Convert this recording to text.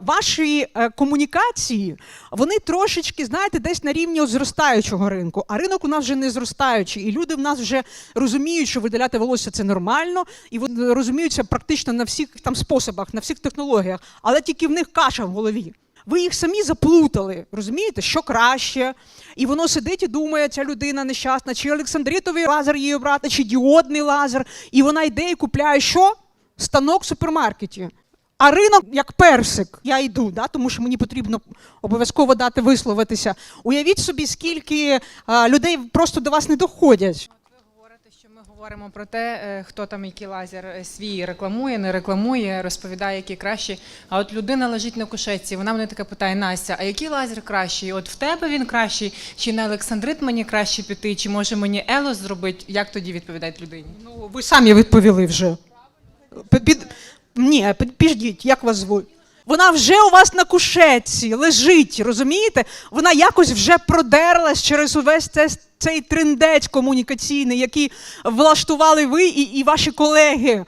Ваші е, комунікації, вони трошечки, знаєте, десь на рівні зростаючого ринку. А ринок у нас вже не зростаючий, і люди в нас вже розуміють, що видаляти волосся це нормально, і вони розуміються практично на всіх там способах, на всіх технологіях, але тільки в них каша в голові. Ви їх самі заплутали, розумієте, що краще. І воно сидить і думає, ця людина нещасна, чи Олександритовий лазер її обрати, чи діодний лазер. І вона йде і купляє що? Станок в супермаркеті. А ринок як персик. Я йду, да, тому що мені потрібно обов'язково дати висловитися. Уявіть собі, скільки а, людей просто до вас не доходять. Ви говорите, що ми говоримо про те, е, хто там який лазер е, свій рекламує, не рекламує, розповідає, який кращий. А от людина лежить на кушетці, вона мене таке питає: Настя, а який лазер кращий? От в тебе він кращий, чи на Олександрит мені краще піти, чи може мені Елос зробити? Як тоді відповідають людині? Ну, ви самі відповіли вже. Під... Ні, під- як вас звуть? Вона вже у вас на кушетці лежить, розумієте? Вона якось вже продерлась через увесь цей, цей триндець комунікаційний, який влаштували ви і, і ваші колеги.